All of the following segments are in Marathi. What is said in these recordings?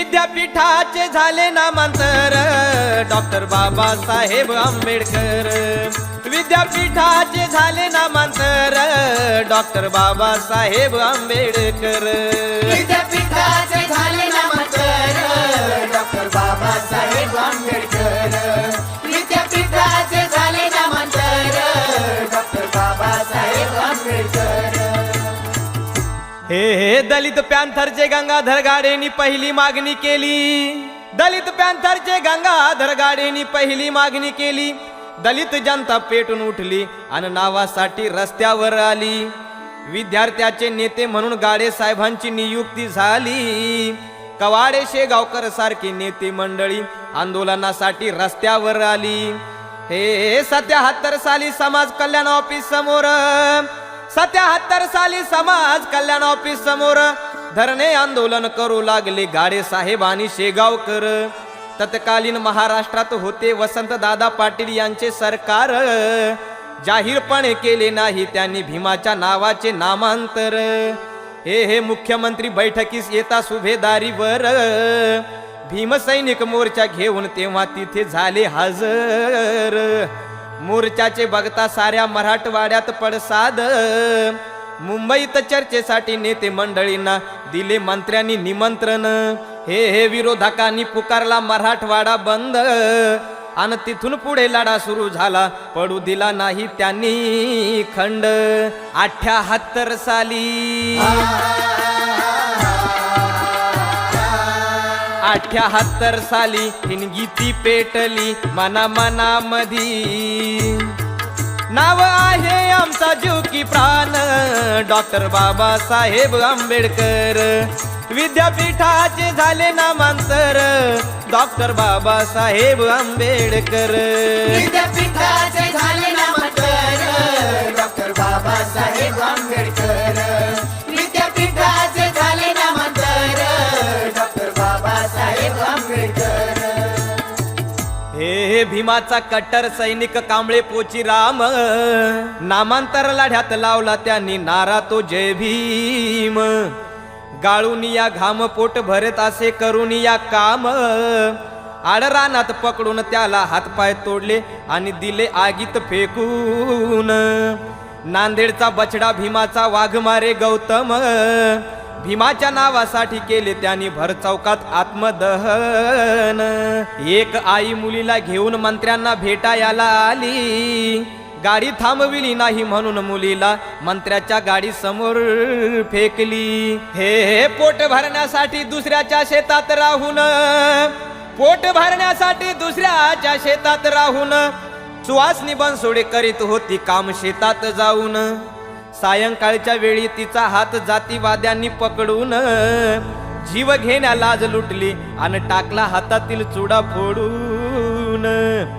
विद्यापीठाचे झाले नामांतर. डॉक्टर बाबासाहेब आंबेडकर. विद्यापीठाचे झाले नामांतर. डॉक्टर बाबासाहेब आंबेडकर. विद्यापीठाचे झाले नामांतर. डॉक्टर बाबासाहेब आंबेडकर. हे दलित पॅन्थरचे गंगाधर गाडेनी पहिली मागणी केली. दलित पॅन्थरचे गंगाधर गाडेनी पहिली मागणी केली. दलित जनता पेटून उठली आणि नावासाठी रस्त्यावर आली. विद्यार्थ्याचे नेते म्हणून गाडे साहेबांची नियुक्ती झाली. कवाडे शेगावकर सारखी नेते मंडळी आंदोलनासाठी रस्त्यावर आली. हे सत्याहत्तर साली समाज कल्याण ऑफिस समोर सत्याहत्तर साली समाज कल्याण ऑफिस समोर. धरणे आंदोलन करू लागले गाडे साहेब आणि शेगावकर. तत्कालीन महाराष्ट्रात होते वसंत दादा पाटील यांचे सरकार. जाहीरपणे केले नाही त्यांनी भीमाच्या नावाचे नामांतर. हे हे मुख्यमंत्री बैठकीस येता सुभेदारीवर. भीमसैनिक मोर्चा घेऊन तेव्हा तिथे झाले हजर. मोर्चाचे बघता साऱ्या मराठवाड्यात पडसाद. मुंबईत चर्चेसाठी नेते मंडळींना दिले मंत्र्यांनी निमंत्रण. हे हे विरोधकांनी पुकारला मराठवाडा बंद. आणि तिथून पुढे लढा सुरू झाला पडू दिला नाही त्यांनी खंड. अठ्याहत्तर साली. अठ्याहत्तर साली हिनगीती पेटली मना मनामधी नाव आहे आमचा जीव की प्राण डॉक्टर बाबासाहेब आंबेडकर. विद्यापीठाचे झाले नामांतर डॉक्टर बाबासाहेब आंबेडकर. भीमाचा कट्टर सैनिक कांबळे पोची राम. नामांतर लढ्यात लावला त्यांनी नारा तो जय भीम. गाळून या घाम पोट भरत असे करून या काम. आडरानात पकडून त्याला हातपाय तोडले आणि दिले आगीत फेकून. नांदेडचा बछडा भीमाचा वाघ मारे गौतम. भीमाच्या नावासाठी केले त्यांनी भरचौकात आत्मदहन. एक आई मुलीला घेऊन मंत्र्यांना भेटायला आली. गाडी थांबविली नाही म्हणून मुलीला मंत्र्याच्या गाडी समोर फेकली. हे हे पोट भरण्यासाठी दुसऱ्याच्या शेतात राहून. पोट भरण्यासाठी दुसऱ्याच्या शेतात राहून. सुवासनी बनसोडे करीत होती काम शेतात जाऊन. सायंकाळच्या वेळी तिचा हात जातीवाद्यांनी पकडून जीव घेण्या लाज लुटली आणि टाकला हातातील चुडा फोडून.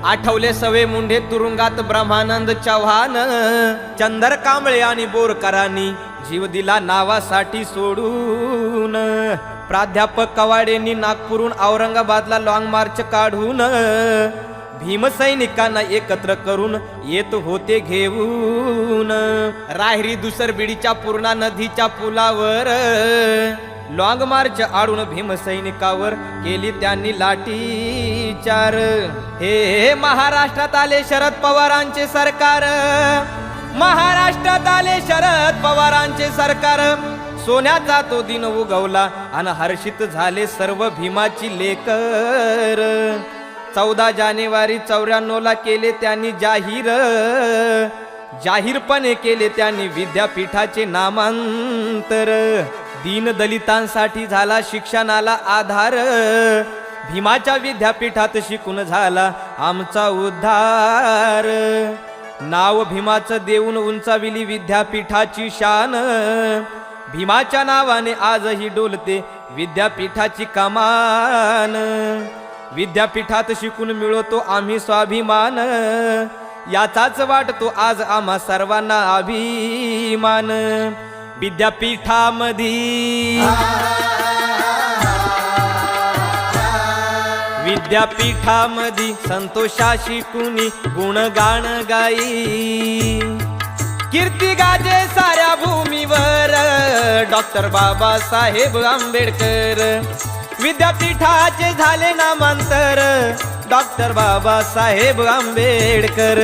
आठवले सवे मुंढे तुरुंगात ब्रह्मानंद चव्हाण चंदर कांबळे आणि बोरकरांनी जीव दिला नावासाठी सोडून. प्राध्यापक कवाडेंनी नागपूरहून औरंगाबादला लॉंग मार्च काढून भीमसैनिकांना एकत्र करून येत होते घेऊन. राहिरी दुसरबिडीच्या पूर्णा नदीच्या पुलावर. लॉंग मार्च आडून भीमसैनिकावर केली त्यांनी लाठी चार. हे हे महाराष्ट्रात आले शरद पवारांचे सरकार. महाराष्ट्रात आले शरद पवारांचे सरकार. सोन्याचा तो दिन उगवला आणि हर्षित झाले सर्व भीमाची लेकर. चौदा जानेवारी चौऱ्याण्णवला केले त्यांनी जाहीर. जाहीरपणे केले त्यांनी विद्यापीठाचे नामांतर. दीन दलितांसाठी झाला शिक्षणाला आधार. भीमाच्या विद्यापीठात शिकून झाला आमचा उद्धार. नाव भीमाचं देऊन उंचाविली विद्यापीठाची शान. भीमाच्या नावाने आजही डोलते विद्यापीठाची कमान. विद्यापीठात शिकून मिळवतो आम्ही स्वाभिमान. याचाच वाटतो आज आम्हा सर्वांना अभिमान. विद्यापीठामध्ये विद्यापीठामध्ये संतोषा कुणी गुणगाण गाई. कीर्ती गाजे साऱ्या भूमीवर. डॉक्टर बाबासाहेब आंबेडकर. विद्यापीठाचे झाले नामांतर डॉक्टर बाबासाहेब आंबेडकर.